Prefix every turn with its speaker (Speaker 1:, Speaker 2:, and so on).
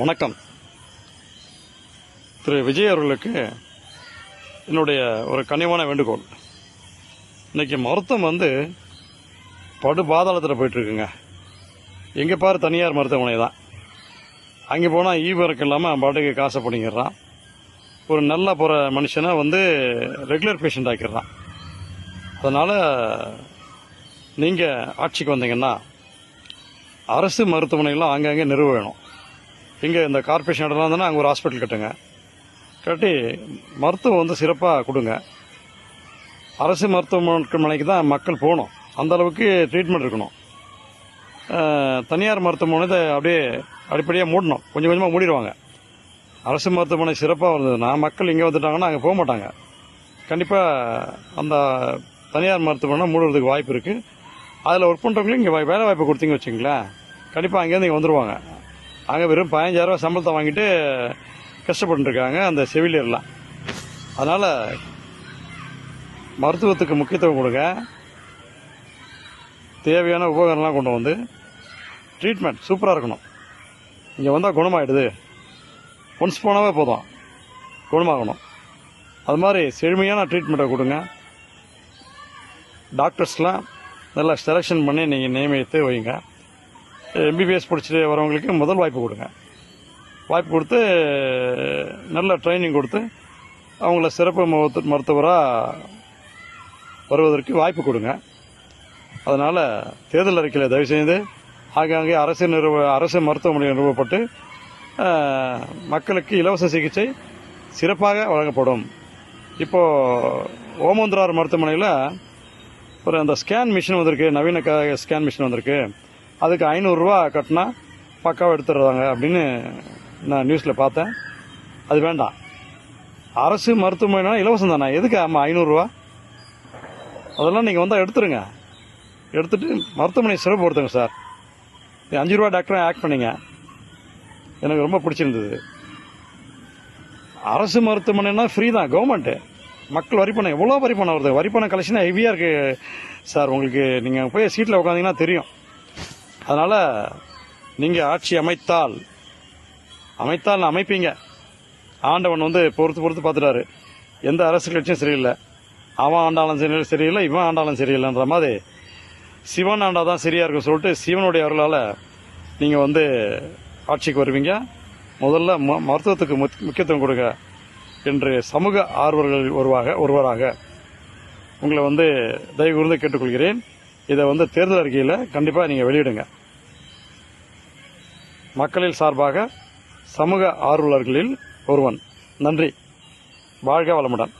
Speaker 1: வணக்கம். திரு விஜய் அவர்களுக்கு என்னுடைய ஒரு கனிவான வேண்டுகோள். இன்றைக்கி மருத்துவம் வந்து படு பாதாளத்தில் போயிட்டுருக்குங்க. எங்கே பாரு தனியார் மருத்துவமனை தான். அங்கே போனால் ஈவருக்கு இல்லாமல் பாட்டுக்கு காசை பண்ணிக்கிறான் ஒரு நல்ல போகிற மனுஷனை வந்து ரெகுலர் பேஷண்ட் ஆக்கிடுறான். அதனால் நீங்கள் ஆட்சிக்கு வந்தீங்கன்னா அரசு மருத்துவமனைகள்லாம் அங்கங்கே நிறுவ வேணும். இங்கே இந்த கார்பரேஷன் இடம்லாம் இருந்ததுன்னா அங்கே ஒரு ஹாஸ்பிட்டல் கட்டுங்க. கட்டி மருத்துவம் வந்து சிறப்பாக கொடுங்க. அரசு மருத்துவமனைக்கு தான் மக்கள் போகணும். அந்த அளவுக்கு ட்ரீட்மெண்ட் இருக்கணும். தனியார் மருத்துவமனை அப்படியே அடிப்படையாக மூடணும். கொஞ்சம் கொஞ்சமாக மூடிடுவாங்க. அரசு மருத்துவமனை சிறப்பாக இருந்ததுன்னா மக்கள் இங்கே வந்துட்டாங்கன்னா அங்கே போக மாட்டாங்க. கண்டிப்பாக அந்த தனியார் மருத்துவமனை மூடுறதுக்கு வாய்ப்பு இருக்குது அதில் ஒர்க் பண்ணுறவங்களும் இங்கே வேலை வாய்ப்பு கொடுத்தீங்க வச்சுங்களேன் கண்டிப்பாக அங்கேருந்து இங்கே வந்துடுவாங்க அங்கே வெறும் பதினஞ்சாயிரரூவா சம்பளத்தை வாங்கிட்டு கஷ்டப்பட்டுருக்காங்க அந்த செவிலியர்லாம். அதனால் மருத்துவத்துக்கு முக்கியத்துவம் கொடுங்க. தேவையான உபகரணம்லாம் கொண்டு வந்து ட்ரீட்மெண்ட் சூப்பராக இருக்கணும். இங்கே வந்தால் குணமாயிடுது. ஒன்ஸ் போனாவே போதும். குணமாகணும். அது மாதிரி செழுமையான ட்ரீட்மெண்ட்டை கொடுங்க. டாக்டர்ஸ்லாம் நல்லா செலெக்ஷன் பண்ணி நீங்கள் நியமித்து வைங்க. எம்பிபிஎஸ் படிச்சுட்டு வரவங்களுக்கு முதல் வாய்ப்பு கொடுங்க. வாய்ப்பு கொடுத்து நல்ல ட்ரைனிங் கொடுத்து அவங்கள சிறப்பு மருத்துவராக வருவதற்கு வாய்ப்பு கொடுங்க. அதனால் தேர்தல் அறிக்கையில் தயவு செய்து ஆங்காங்கே அரசு நிறுவ அரசு மருத்துவமனை நிறுவப்பட்டு மக்களுக்கு இலவச சிகிச்சை சிறப்பாக வழங்கப்படும். இப்போது ஓமந்திரார் மருத்துவமனையில் ஒரு அந்த ஸ்கேன் மிஷின் வந்திருக்கு நவீன க ஸ்கேன் மிஷின் வந்திருக்கு. அதுக்கு ஐநூறுரூவா கட்டினா பக்காவாக எடுத்துடுறாங்க அப்படின்னு நான் நியூஸில் பார்த்தேன். அது வேண்டாம். அரசு மருத்துவமனை இலவசம் தானே? எதுக்கு ஆமாம் ஐநூறுரூவா? அதெல்லாம் நீங்கள் வந்தால் எடுத்துருங்க. எடுத்துட்டு மருத்துவமனை சிறப்புப்படுத்துங்க சார். அஞ்சு ரூபா டாக்டரை ஆக்ட் பண்ணிங்க. எனக்கு ரொம்ப பிடிச்சிருந்தது. அரசு மருத்துவமனைனா ஃப்ரீ தான் கவர்மெண்ட்டு மக்கள் வரி பணம் எவ்வளோ வரி பணம் வருது? வரி பணம் கலெக்ஷன் ஹெவியாக இருக்குது சார் உங்களுக்கு நீங்கள் போய் சீட்டில் உட்காந்திங்கன்னா தெரியும். அதனால் நீங்கள் ஆட்சி அமைத்தால் அமைத்தால் நான் அமைப்பீங்க. ஆண்டவன் வந்து பொறுத்து பொறுத்து பார்த்துட்டாரு. எந்த அரசு கட்சியும் சரியில்லை. அவன் ஆண்டாலும் சரி சரியில்லை இவன் ஆண்டாலும் சரியில்லைன்ற மாதிரி சிவன் ஆண்டா தான் சரியாக இருக்கும் சொல்லிட்டு சிவனுடைய அருளால் நீங்கள் வந்து ஆட்சிக்கு வருவீங்க. முதல்ல ம மருத்துவத்துக்கு முத் முக்கியத்துவம் கொடுங்க என்று சமூக ஆர்வர்கள் ஒருவாக ஒருவராக உங்களை வந்து தயவு கூர்ந்து கேட்டுக்கொள்கிறேன். இதை வந்து தேர்தல் அறிக்கையில் கண்டிப்பாக நீங்கள் வெளியிடுங்க. மக்களில் சார்பாக சமூக ஆர்வலர்களில் ஒருவன். நன்றி. வாழ்க வளமுடன்.